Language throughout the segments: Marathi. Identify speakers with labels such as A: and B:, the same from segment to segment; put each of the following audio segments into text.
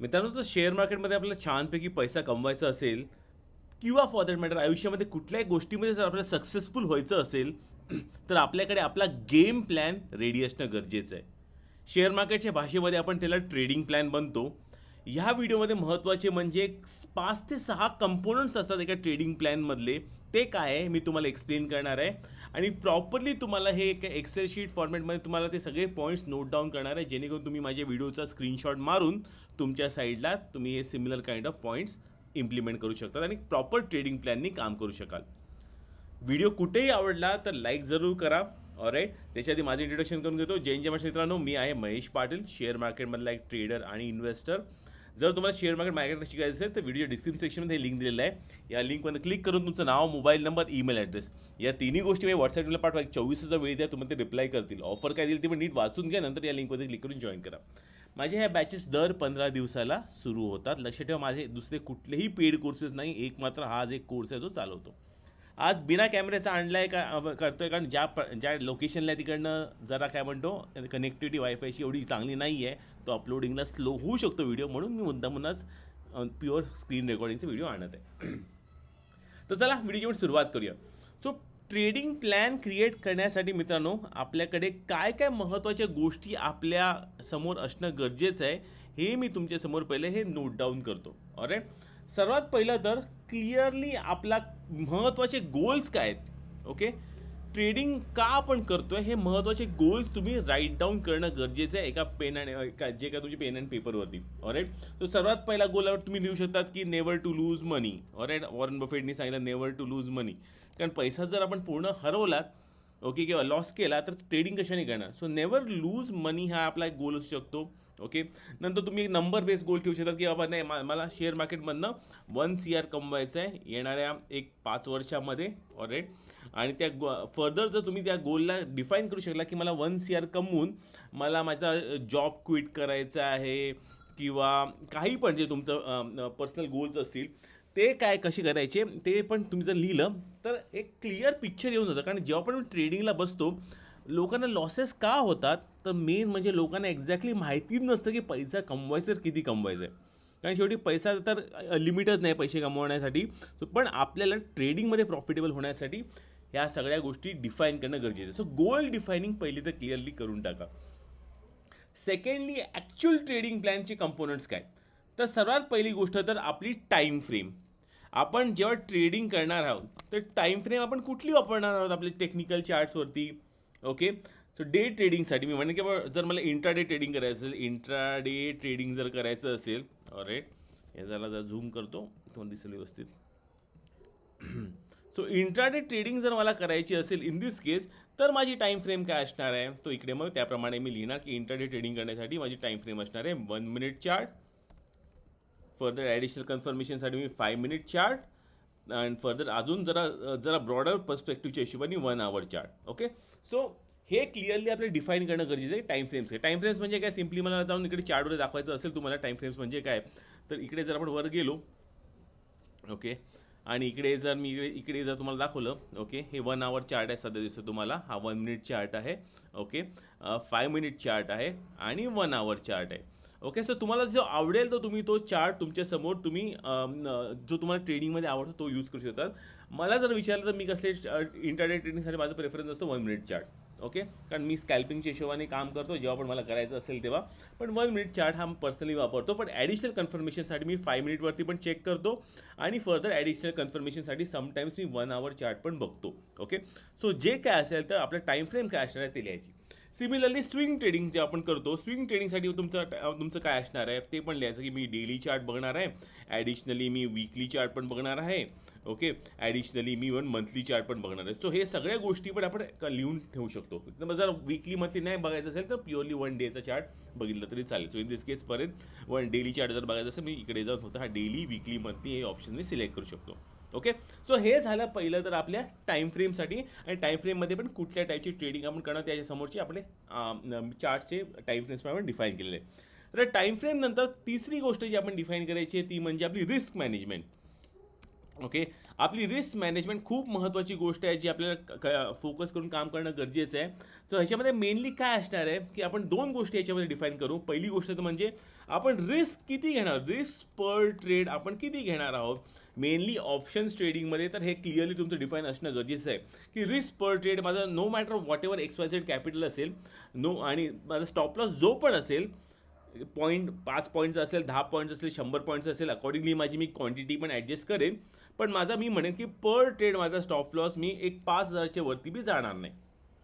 A: मित्रांनो तर शेअर मार्केटमध्ये आपल्याला छानपैकी पैसा कमवायचा असेल किंवा फॉर दॅट मॅटर आयुष्यामध्ये कुठल्याही गोष्टीमध्ये जर आपल्याला सक्सेसफुल व्हायचं असेल तर आपल्याकडे आपला गेम प्लॅन रेडी असणं गरजेचं आहे. शेअर मार्केटच्या भाषेमध्ये आपण त्याला ट्रेडिंग प्लॅन बनतो. ह्या व्हिडिओमध्ये महत्त्वाचे म्हणजे पाच ते सहा कंपोनंट्स असतात एका ट्रेडिंग प्लॅनमधले ते काय आहे मी तुम्हाला एक्सप्लेन करणार आहे. आणि प्रॉपरली तुम्हाला हे एक एक्सेल शीट फॉर्मॅटमध्ये तुम्हाला ते सगळे पॉईंट्स नोट डाऊन करणार आहे जेणेकरून तुम्ही माझ्या व्हिडिओचा स्क्रीनशॉट मारून तुमच्या साईडला तुम्ही हे similar kind of points implement करू शकतात आणि प्रॉपर ट्रेडिंग प्लॅननी काम करू शकाल. व्हिडिओ कुठेही आवडला तर लाईक जरूर करा. ऑराईट त्याच्याआधी माझं इंट्रोडक्शन करून घेतो. जैन जमाश मित्रांनो. मी आहे महेश पाटील शेअर मार्केटमधला एक ट्रेडर आणि इन्व्हेस्टर जर तुम्हाला शेअर मार्केट मार्केट शिकायचं असेल तर व्हिडिओ डिस्क्रिप्शन सेक्शनमध्ये हे लिंक दिलेलं आहे. या लिंकमध्ये क्लिक करून तुमचं नाव मोबाईल नंबर ईमेल ॲड्रेस या तिन्ही गोष्टी मी व्हॉट्सअपला पाठवा. एक चोवीसचा वेळ द्या तुम्हाला ते रिप्लाय करतील. ऑफर काय दिली ती पण नीट वाचून घ्या नंतर या लिंकमध्ये क्लिक करून जॉईन करा. माझ्या ह्या बॅचेस दर पंधरा दिवसाला सुरू होतात. लक्ष ठेवा माझे दुसरे कुठलेही पेड कोर्सेस नाही. एक मात्र हा जे एक कोर्स आहे तो चालवतो. आज बिना कॅमेऱ्याचा आणला आहे का आहे कारण ज्या प ज्या लोकेशनला आहे तिकडनं जरा काय म्हणतो कनेक्टिव्हिटी वायफायची एवढी चांगली नाही आहे तो अपलोडिंगला स्लो होऊ शकतो व्हिडिओ म्हणून मी मुद्दामूनच प्युअर स्क्रीन रेकॉर्डिंगचा व्हिडिओ आणत आहे. तर चला व्हिडिओची पण सुरुवात करूया. सो ट्रेडिंग प्लॅन क्रिएट करण्यासाठी मित्रांनो आपल्याकडे काय काय महत्त्वाच्या गोष्टी आपल्यासमोर असणं गरजेचं आहे हे मी तुमच्यासमोर पहिले हे नोट डाऊन करतो. अरे सर्वात पहिलं तर क्लिअरली आपला महत्त्वाचे गोल्स काय आहेत? ओके ट्रेडिंग का आपण करतोय? हे महत्त्वाचे गोल्स तुम्ही राईट डाऊन करणं गरजेचं आहे एका पेन आणि एका जे काय तुमचे पेन अँड पेपरवरती ऑरेट तो सर्वात पहिला गोलावर तुम्ही लिहू शकतात की नेवर टू लूज मनी ऑरेट वॉरन बफेटनी सांगितलं नेवर टू लूज मनी कारण पैसा जर आपण पूर्ण हरवलात ओके किंवा लॉस केला तर ट्रेडिंग कशाने करणार? सो नेवर लूज मनी हा आपला एक गोल असू शकतो. ओके? नंतर तुम्ही एक नंबर बेस गोल ठेवू शकता की बाबा नाही मला शेअर मार्केटमधनं वन सी आर कमवायचं आहे येणाऱ्या एक पाच वर्षामध्ये ऑरेट आणि त्या गो फर्दर जर तुम्ही त्या गोलला डिफाईन करू शकला की मला वन सी आर कमवून मला माझा जॉब क्विट करायचा आहे किंवा काही पण जे तुमचं पर्सनल गोल्स असतील ते काय कसे करायचे ते पण तुम्ही जर लिहिलं तर एक क्लिअर पिक्चर येऊन जातं. कारण जेव्हा पण ट्रेडिंगला बसतो लोकांना लॉसेस का होतात? तर मेन म्हणजे लोकांना एक्झॅक्टली माहिती नसतं की पैसा कमवायचा तर किती कमवायचा आहे कारण शेवटी पैसा तर लिमिटच नाही पैसे कमवण्यासाठी. सो पण आपल्याला ट्रेडिंगमध्ये प्रॉफिटेबल होण्यासाठी ह्या सगळ्या गोष्टी डिफाईन करणं गरजेचं आहे. सो गोल डिफायनिंग पहिली तर क्लिअरली करून टाका. सेकंडली ॲक्च्युअल ट्रेडिंग प्लॅनचे कंपोनंट्स काय? तर सर्वात पहिली गोष्ट तर आपली टाईम फ्रेम आपण जेव्हा ट्रेडिंग करणार आहोत तर टाईम फ्रेम आपण कुठली वापरणार आहोत आपले टेक्निकल चार्ट्सवरती ओके सो डे ट्रेडिंगसाठी मी म्हणेन की बाबा जर मला इंट्राडे ट्रेडिंग करायचं असेल इंट्राडे ट्रेडिंग जर करायचं असेल ऑरेट याला जरा जर झूम करतो तुम्हाला दिसेल व्यवस्थित. सो इंट्राडे ट्रेडिंग जर मला करायची असेल इन दिस केस तर माझी टाईम फ्रेम काय असणार आहे? तो इकडे मग त्याप्रमाणे मी लिहिणार की इंट्राडे ट्रेडिंग करण्यासाठी माझी टाईम फ्रेम असणार आहे one minute chart further additional कन्फर्मेशनसाठी me five minute chart and further अजून जरा जरा ब्रॉडर पर्स्पेक्टिव्हच्या हिशोबाने one hour chart okay so हे क्लिअरली आपल्याला डिफाईन करणं गरजेचं आहे टाईम फ्रेम्स आहे टाईम फ्रेम्स म्हणजे काय? सिम्पली मला जाऊन इकडे चार्टवर दाखवायचं असेल तुम्हाला टाईम फ्रेम्स म्हणजे काय? तर इकडे जर आपण वर गेलो ओके आणि इकडे जर मी इकडे इकडे जर तुम्हाला दाखवलं ओके हे वन आवर चार्ट आहे सध्या दिसतो तुम्हाला. हा वन मिनिट चार्ट आहे ओके फाय मिनिट चार्ट आहे आणि वन आवर चार्ट आहे. ओके सो तुम्हाला जो आवडेल तो तुम्ही तो चार्ट तुमच्यासमोर तुम्ही जो तुम्हाला ट्रेडिंगमध्ये आवडतो तो यूज करू शकतात मला जर विचारलं तर मी कसले इंटरनेट ट्रेडिंगसाठी माझं प्रेफरन्स असतो वन मिनिट चार्ट ओके कारण मी स्कॅल्पिंगच्या हिशोबाने काम करतो जेव्हा पण मला करायचं असेल तेव्हा. पण वन मिनिट चार्ट हा पर्सनली वापरतो पण ॲडिशनल कन्फर्मेशनसाठी मी फाय मिनिटवरती पण चेक करतो. आणि फर्दर ॲडिशनल कन्फर्मेशनसाठी समटाईम्स मी वन आवर चार्ट पण बघतो. ओके सो जे काय असेल तर आपलं टाईम फ्रेम काय असणार आहे ते लिहायची. सिमिलरली स्विंग ट्रेडिंग जे आपण करतो स्विंग ट्रेडिंगसाठी तुमचं तुमचं काय असणार आहे? ते पण लिहायचं की मी डेली चार्ट बघणार आहे. ॲडिशनली मी वीकली चार्ट पण बघणार आहे. ओके ॲडिशनली मी वन मंथली चार्ट पण बघणार आहे. सो हे सगळ्या गोष्टी पण आपण लिहून ठेवू शकतो. तर जर वीकली मंथली नाही बघायचं असेल तर प्युअरली वन डेचा चार्ट बघितलं तरी चालेल. सो इन दिस केसपर्यंत वन डेली चार्ट जर बघायचं असेल मी इकडे जाऊन होतं हा डेली वीकली मंथली हे ऑप्शन मी सिलेक्ट करू शकतो. ओके? सो हे झालं पहिलं तर आपल्या टाईम फ्रेमसाठी आणि टाईम फ्रेममध्ये पण कुठल्या टाईपची ट्रेडिंग आपण करणार त्याच्यासमोरची आपले चार्टचे टाईम फ्रेम्स आपण डिफाईन केलेले. तर टाईम फ्रेम नंतर तिसरी गोष्ट जी आपण डिफाईन करायची आहे ती म्हणजे आपली रिस्क मॅनेजमेंट ओके? आपली रिस्क मॅनेजमेंट खूप महत्त्वाची गोष्ट आहे जी आपल्याला फोकस करून काम करणं गरजेचं आहे. तर ह्याच्यामध्ये मेनली काय असणार आहे की आपण दोन गोष्टी याच्यामध्ये डिफाईन करू. पहिली गोष्ट तर म्हणजे आपण रिस्क किती घेणार? रिस्क पर ट्रेड आपण किती घेणार आहोत? मेनली ऑप्शन्स ट्रेडिंगमध्ये तर हे क्लिअरली तुमचं डिफाईन असणं गरजेचं आहे. की रिस्क पर ट्रेड माझं no matter whatever X capital असेल नो आणि माझा स्टॉप लॉस जो पण असेल पॉईंट पाच पॉईंट्स असेल दहा पॉईंट्स असेल शंभर पॉईंट्स असेल अकॉर्डिंगली माझी मी क्वांटिटी पण ॲडजस्ट करेन. पण माझा मी म्हणेन की पर ट्रेड माझा स्टॉप लॉस मी एक पाच हजारच्या वरती बी जाणार नाही.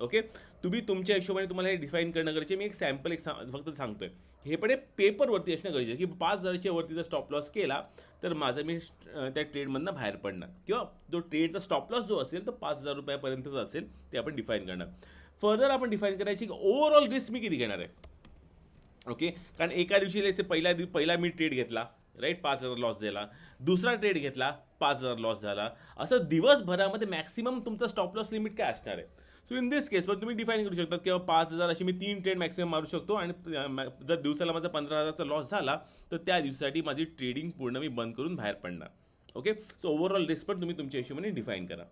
A: ओके? तुम्ही तुमच्या हिशोबाने तुम्हाला हे डिफाईन करणं गरजेचे मी एक सॅम्पल एक सा फक्त सांगतोय. हे पण हे पेपरवरती असणं गरजेचं की पाच हजारच्या वरती जर स्टॉप लॉस केला तर माझं मी त्या ट्रेडमधनं बाहेर पडणार. किंवा जो ट्रेडचा स्टॉप लॉस जो असेल तो पाच हजार रुपयापर्यंतचा असेल ते आपण डिफाईन करणार. फर्दर आपण डिफाईन करायची की ओव्हरऑल रिस्क मी किती घेणार आहे? ओके? कारण एका दिवशी पहिला दिव पहिला मी ट्रेड घेतला राईट पाच हजार लॉस झाला. दुसरा ट्रेड घेतला पाच हजार लॉस झाला. असं दिवसभरामध्ये मॅक्सिमम तुमचा स्टॉप लॉस लिमिट काय असणार आहे? सो इन दिस केस पण तुम्ही डिफाईन करू शकता किंवा पाच हजार अशी मी तीन ट्रेड मॅक्सिमम मारू शकतो आणि जर दिवसाला माझा पंधरा हजारचा लॉस झाला तर त्या दिवसासाठी माझी ट्रेडिंग पूर्ण मी बंद करून बाहेर पडणार. ओके सो ओव्हरऑल रिस्क पण तुम्ही तुमच्या हिशोबाने डिफाईन करा.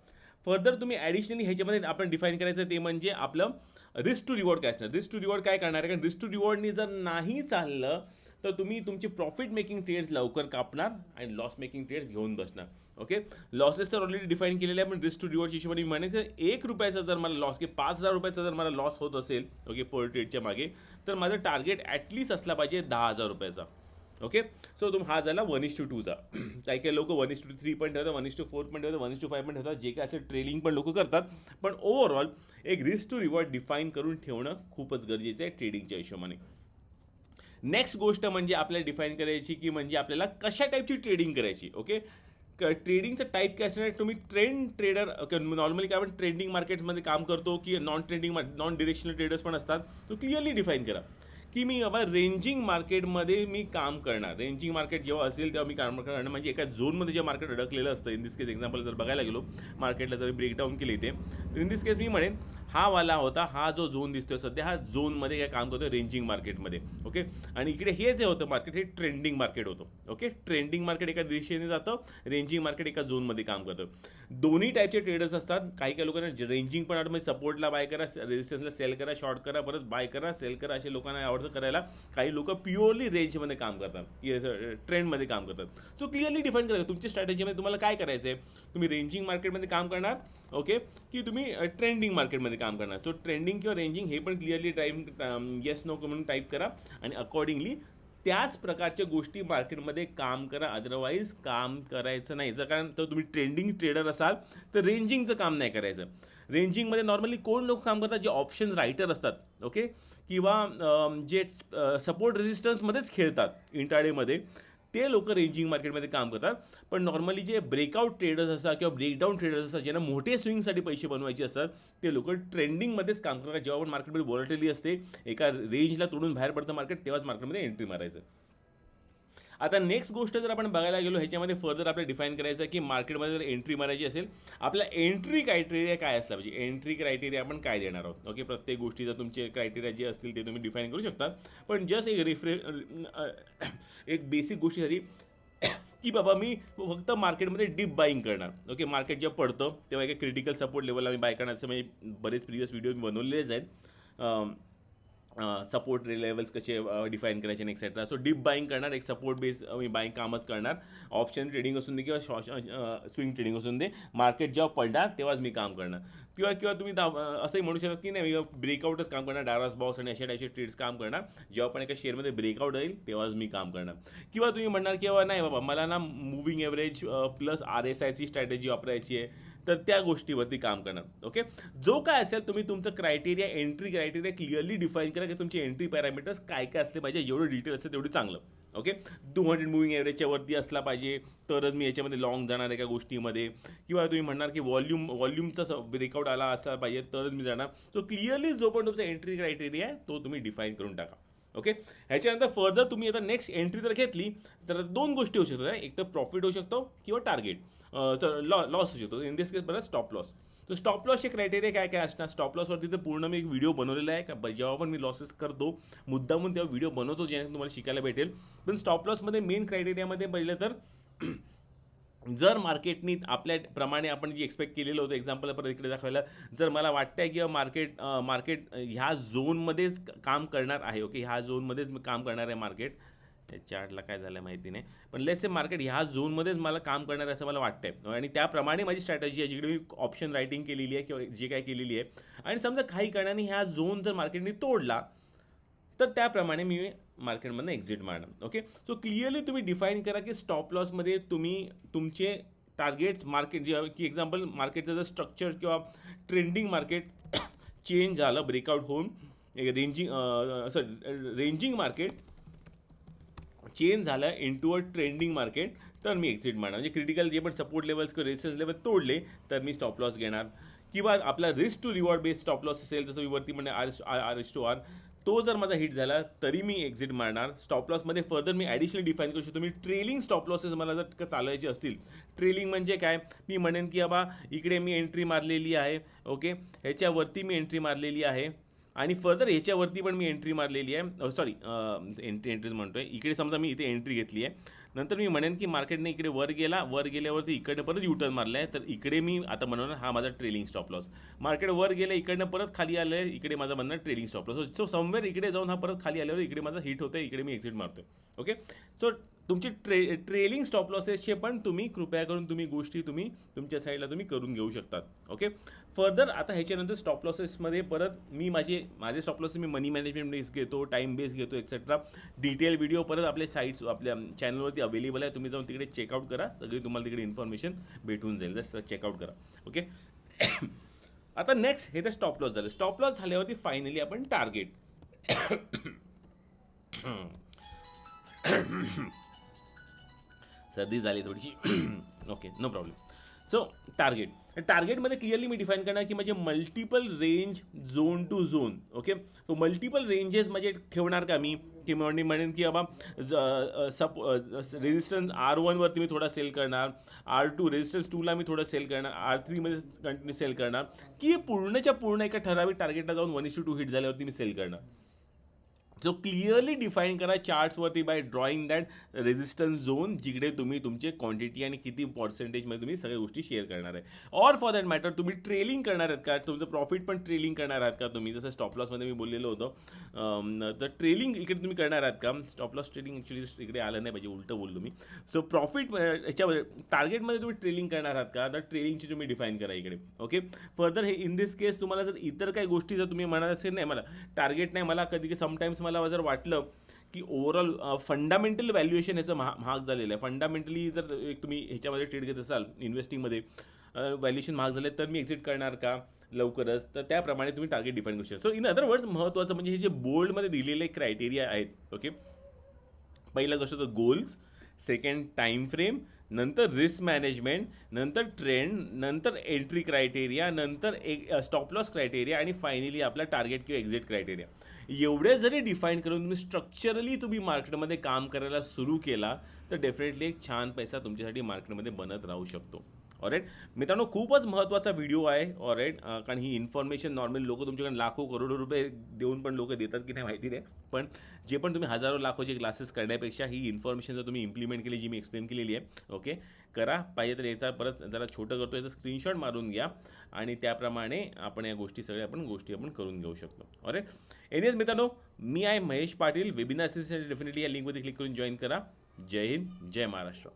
A: फर्दर तुम्ही ॲडिशनली ह्याच्यामध्ये आपण डिफाईन करायचं ते म्हणजे आपलं रिस्क टू रिवॉर्ड काय असणार? रिस्क टू रिवॉर्ड काय करणार आहे? कारण रिस्क टू रिवॉर्डनी जर नाही चाललं तर तुम्ही तुमची प्रॉफिट मेकिंग ट्रेड्स लवकर कापणार आणि लॉस मेकिंग ट्रेड्स घेऊन बसणार. ओके लॉसेस तर ऑलरेडी डिफाईन केलेले आहे पण रिस्क टू रिवॉर्डच्या हिशोबाने म्हणे की एक रुपयाचा जर मला लॉस की पाच हजार रुपयाचा जर मला लॉस होत असेल ओके पर ट्रेडच्या मागे तर माझं टार्गेट ॲटलीस्ट असला पाहिजे दहा हजार रुपयाचा. ओके सो तुम हा झाला वन इस टू टूचा काही काही लोक वन इस टू थ्री पण ठेवतात वन इस टू फोर पण ठेवतात वन इस टू फाय पण ठेवतात जे काय असं ट्रेडिंग पण लोक करतात. पण ओव्हरऑल एक रिस्क टू रिवॉर्ड डिफाईन करून ठेवणं खूपच गरजेचं आहे ट्रेडिंगच्या हिशोबाने. नेक्स्ट गोष्ट म्हणजे आपल्याला डिफाईन करायची की म्हणजे आपल्याला कशा टाईपची ट्रेडिंग करायची ओके ट्रेडिंगचं टाईप काय असणार तुम्ही ट्रेंड ट्रेडर नॉर्मली काय आपण ट्रेंडिंग मार्केटमध्ये काम करतो की non trending non directional traders पण असतात तो क्लिअरली डिफाईन करा. की मी बाबा रेंजिंग मार्केटमध्ये मी काम करणार. रेंजिंग मार्केट जेव्हा असेल तेव्हा मी काम करणार. म्हणजे एका झोनमध्ये जे मार्केट अडकलेलं असतं इन दिस केस एक्झाम्पल जर बघायला गेलो मार्केटला जर ब्रेकडाऊन केले ते इन दिस केस मी म्हणेन हा वाला होता हा जो झोन दिसतोय सध्या हा झोनमध्ये काय काम करतोय रेंजिंग मार्केटमध्ये ओके आणि इकडे हे जे होतं मार्केट हे ट्रेंडिंग मार्केट होतं ओके ट्रेंडिंग मार्केट एका दिशेने जातं रेंजिंग मार्केट एका झोनमध्ये काम करतं. दोन्ही टाईपचे ट्रेडर्स असतात. काही काही लोकांना रेंजिंग पण आवडतं म्हणजे सपोर्टला बाय करा रेजिस्टन्सला सेल करा शॉर्ट करा परत बाय करा सेल करा असे लोकांना आवडतं करायला. काही लोक प्युअरली रेंजमध्ये काम करतात ट्रेंडमध्ये काम करतात. सो क्लिअरली डिफाईन करा तुमची स्ट्रॅटेजीमध्ये तुम्हाला काय करायचं आहे तुम्ही रेंजिंग मार्केटमध्ये काम करणार ओके? की तुम्ही ट्रेंडिंग मार्केटमध्ये काम करणार. सो ट्रेंडिंग किंवा रेंजिंग हे पण क्लिअरली टाईप येस नो म्हणून टाईप करा. आणि अकॉर्डिंगली त्याच प्रकारच्या गोष्टी मार्केटमध्ये काम करा. अदरवाईज काम करायचं नाही. जर कारण तर तुम्ही ट्रेंडिंग ट्रेडर असाल तर रेंजिंगचं काम नाही करायचं. रेंजिंगमध्ये नॉर्मली कोण लोक काम करतात? जे ऑप्शन रायटर असतात. ओके? किंवा जे सपोर्ट रेजिस्टन्समध्येच खेळतात. इंटाडेमध्ये ते लोक रेंजिंग मार्केटमध्ये काम करतात. पण नॉर्मली जे ब्रेकआउट ट्रेडर्स असतात किंवा ब्रेकडाऊन ट्रेडर्स असतात ज्यांना मोठे स्विंगसाठी पैसे बनवायचे असतात ते लोक ट्रेंडिंगमध्येच काम करतात. जेव्हा पण मार्केटमध्ये वॉलिटिली असते एका रेंजला तोडून बाहेर पडतं मार्केट तेव्हाच मार्केटमध्ये एंट्री मारायचं. आता नेक्स्ट गोष्ट जर आपण बघायला गेलो ह्याच्यामध्ये फर्दर आपल्याला डिफाईन करायचं आहे की मार्केटमध्ये जर एंट्री मारायची असेल आपला एंट्री क्रायटेरिया काय असला पाहिजे एंट्री क्रायटेरिया आपण काय देणार आहोत? ओके प्रत्येक गोष्टीचं तुमचे क्रायटेरिया जे असतील ते तुम्ही डिफाईन करू शकता. पण जस्ट एक रिफ्रे एक बेसिक गोष्टीसाठी की बाबा मी फक्त मार्केटमध्ये डीप बाईंग करणार. ओके मार्केट जेव्हा पडतं तेव्हा एका क्रिटिकल सपोर्ट लेवलला मी बाय करणार. असं म्हणजे बरेच प्रिवियस व्हिडिओ मी बनवलेलेच आहेत. सपोर्ट लेवल्स कसे डिफाईन करायचे आणि एक्सेट्रा सो डीप बाईंग करणार एक सपोर्ट बेस मी बाईंग कामच करणार. ऑप्शन ट्रेडिंग असून दे किंवा शॉ स्विंग ट्रेडिंग असून दे मार्केट जेव्हा पडणार तेव्हाच मी काम करणार. किंवा किंवा तुम्ही दा- असंही म्हणू शकता की नाही ब्रेकआउटच काम करणार डायरॉस बॉक्स आणि अशा टाईपचे ट्रेड्स काम करणार. जेव्हा पण एका शेअरमध्ये ब्रेकआउट येईल तेव्हाच मी काम करणार. किंवा तुम्ही म्हणणार किंवा नाही बाबा मला ना moving average plus R S आयची स्ट्रॅटेजी वापरायची आहे. तर त्या गोष्टीवरती काम करणार. ओके जो काय असेल तुम्ही तुमचं criteria entry criteria clearly define करा की तुमचे एंट्री पॅरामीटर्स काय काय असले पाहिजे जेवढं डिटेल असेल तेवढं चांगलं. ओके टू हंड्रेड मुव्हिंग एव्हरेजच्या वरती असला पाहिजे तरच मी याच्यामध्ये लॉंग जाणार एका गोष्टीमध्ये. किंवा तुम्ही म्हणणार की व्हॉल्यूम व्हॉल्यूमचा ब्रेकआउट आला असला पाहिजे तरच मी जाणार. सो क्लिअरली जो पण तुमचा एंट्री क्रायटेरिया आहे तो तुम्ही डिफाईन करून टाका. ओके ह्याच्यानंतर फर्दर तुम्ही आता नेक्स्ट एंट्री जर घेतली तर दोन गोष्टी होऊ शकतात. एक तर प्रॉफिट होऊ शकतो किंवा टार्गेट लॉ लॉस होऊ शकतो. इन दिस केस बरं स्टॉप लॉस तर स्टॉप लॉसचे क्रायटेरिया काय काय असणार? स्टॉप लॉसवरती तर पूर्ण मी एक व्हिडिओ बनवलेला आहे. का ब- जेव्हा पण मी लॉसेस करतो मुद्दामून तेव्हा व्हिडिओ बनवतो जेणे तुम्हाला शिकायला भेटेल. पण स्टॉप लॉसमध्ये मेन क्रायटेरियामध्ये पहिलं तर जर मार्केटनी आपल्याप्रमाणे आपण जी एक्सपेक्ट केलेलं होतं एक्झाम्पल परत इकडे दाखवायला जर मला वाटतं आहे की मार्केट मार्केट ह्या झोनमध्येच काम करणार आहे ओके ह्या झोनमध्येच मी काम करणार आहे मार्केट. चार्टला काय झालं माहिती नाही. पण लेट्स से मार्केट ह्या झोनमध्येच मला काम करणार आहे असं मला वाटतंय. आणि त्याप्रमाणे माझी स्ट्रॅटजी आहे जिकडे मी ऑप्शन रायटिंग केलेली आहे किंवा जे काय केलेली आहे. आणि समजा काही कारणाने ह्या झोन जर मार्केटने तोडला तर त्याप्रमाणे मी मार्केटमधनं एक्झिट मारणार ओके सो क्लिअरली तुम्ही डिफाईन करा की स्टॉप लॉसमध्ये तुम्ही तुमचे टार्गेट्स मार्केट जे की एक्झाम्पल मार्केटचं जर स्ट्रक्चर किंवा ट्रेंडिंग मार्केट चेंज झालं ब्रेकआउट होऊन ranging sorry ranging market change झालं into a trending market तर मी एक्झिट मारणार म्हणजे क्रिटिकल जे पण सपोर्ट लेवल्स किंवा रेजिस्टन्स लेवल तोडले तर मी स्टॉप लॉस घेणार. किंवा आपला risk to reward based stop loss असेल जसं मी वरती म्हणजे R R S two R तो जर माझा हिट झाला तरी मी एक्झिट मारणार. स्टॉप लॉसमध्ये फर्दर मी ॲडिशनल डिफाईन करू शकतो. मी ट्रेलिंग स्टॉप लॉसेस मला जर का चालवायचे असतील ट्रेलिंग म्हणजे काय? मी म्हणेन की बाबा इकडे मी एंट्री मारलेली आहे. ओके ह्याच्यावरती मी एंट्री मारलेली आहे. आणि फर्दर ह्याच्यावरती पण मी एंट्री मारलेली आहे. सॉरी एंट्री एंट्रीज आहे इकडे समजा मी इथे एंट्री घेतली आहे. नंतर मी म्हणेन की मार्केटने इकडे वर गेला. वर गेल्यावरती इकडनं परत युटर्न मारला आहे तर इकडे मी आता म्हणणार हा माझा ट्रेलिंग स्टॉप लॉस मार्केट वर गेलं इकडनं परत खाली आलं आहे इकडे माझा म्हणणं trailing stop loss so somewhere इकडे जाऊन हा परत खाली आल्यावर इकडे माझा हिट होतं इकडे मी एक्झिट मारतो ओके सो तुमची ट्रे ट्रेलिंग स्टॉप लॉसेसचे पण तुम्ही कृपया करून तुम्ही गोष्टी तुम्ही तुमच्या साईडला तुम्ही करून घेऊ शकतात ओके फर्दर आता ह्याच्यानंतर स्टॉप लॉसेसमध्ये परत मी माझे माझे स्टॉप लॉसेस मी मनी मॅनेजमेंट बेस घेतो टाईम बेस घेतो एक्सेट्रा डिटेल व्हिडिओ परत आपल्या साईट्स आपल्या चॅनलवरती अवेलेबल आहे तुम्ही जाऊन तिकडे चेकआउट करा सगळी तुम्हाला तिकडे इन्फॉर्मेशन भेटून जाईल जस्ट चेकआउट करा ओके आता नेक्स्ट हे तर स्टॉप लॉस झालं स्टॉप लॉस झाल्यावरती फायनली आपण टार्गेट सर्दी झाली थोडीशी. Okay no problem so target टार्गेटमध्ये clearly मी डिफाईन करणार की म्हणजे multiple range zone to zone okay तो मल्टिपल रेंजेस म्हणजे ठेवणार का मी? की म्हणून म्हणेन की बाबा सप रेजिस्टन्स आर वनवरती मी थोडा सेल करणार. आर टू रेजिस्टन्स टूला मी थोडं सेल करणार. आर थ्रीमध्ये कंटिन्यू सेल करणार. की पूर्णच्या पूर्ण एका ठराविक टार्गेटला जाऊन वन इशू टू हिट झाल्यावरती मी सेल करणार. जो क्लिअरली डिफाईन करा चार्ट्सवरती by drawing that resistance zone जिकडे तुम्ही तुमचे क्वांटिटी आणि किती पर्सेंटेजमध्ये तुम्ही सगळ्या गोष्टी शेअर करणार आहे. ऑर फॉर दॅट मॅटर तुम्ही ट्रेलिंग करणार आहात का? तुमचं प्रॉफिट पण ट्रेलिंग करणार आहात का तुम्ही? जसं स्टॉप लॉसमध्ये मी बोललेलो होतो. तर ट्रेलिंग इकडे तुम्ही करणार आहात का? स्टॉप लॉस ट्रेलिंग ॲक्च्युली इकडे आलं नाही पाहिजे उलटं बोललो मी. सो प्रॉफिट याच्यामध्ये टार्गेटमध्ये तुम्ही ट्रेलिंग करणार आहात का? तर ट्रेलिंगची तुम्ही डिफाईन करा इकडे. ओके फर्दर हे इन दिस केस तुम्हाला जर इतर काही गोष्टी जर तुम्ही म्हणत असेल नाही मला टार्गेट नाही मला कधी समटाईम्स मला जर वाटलं की ओव्हरऑल फंडामेंटल व्हॅल्युएशन याचं महा महाग झालेलं आहे. फंडामेंटली जर एक तुम्ही ह्याच्यामध्ये ट्रेड घेत असाल इन्व्हेस्टिंगमध्ये व्हॅल्युएशन महाग झाले तर मी एक्झिट करणार का लवकरच? तर त्याप्रमाणे तुम्ही टार्गेट डिफाईन करू शकता. सो इन अदर वर्ड्स महत्त्वाचं म्हणजे हे जे बोल्डमध्ये दिलेले क्रायटेरिया आहेत ओके पहिला गोष्ट तर गोल्स सेकंड टाईम फ्रेम नंतर रिस्क मॅनेजमेंट नंतर ट्रेंड नंतर एंट्री क्रायटेरिया नंतर एक स्टॉप लॉस क्रायटेरिया आणि फायनली आपला टार्गेट किंवा एक्झिट क्रायटेरिया एवढे जरी डिफाईन करून तुम्ही स्ट्रक्चरली तुम्ही मार्केटमध्ये काम करायला सुरू केला तर डेफिनेटली एक छान पैसा तुमच्यासाठी मार्केटमध्ये बनत राहू शकतो. ऑरेट मित्रांनो खूपच महत्त्वाचा व्हिडिओ आहे. ऑरेट कारण ही इन्फॉर्मेशन नॉर्मल लोक तुमच्याकडे लाखो करोडो रुपये देऊन पण लोक देतात की नाही माहिती नाही. पण जे पण तुम्ही हजारो लाखोचे क्लासेस करण्यापेक्षा ही इन्फॉर्मेशन जर तुम्ही इम्प्लिमेंट केली जी मी एक्सप्लेन केलेली आहे ओके करा. पाहिजे तर याचा परत जरा छोटं करतो याचा स्क्रीनशॉट मारून घ्या. आणि त्याप्रमाणे आपण या गोष्टी सगळ्या आपण गोष्टी आपण करून घेऊ शकतो. ऑरेट एनियस मित्रांनो मी आहे महेश पाटील. वेबिनार डेफिनेटली या लिंकमध्ये क्लिक करून जॉईन करा. जय हिंद जय महाराष्ट्र.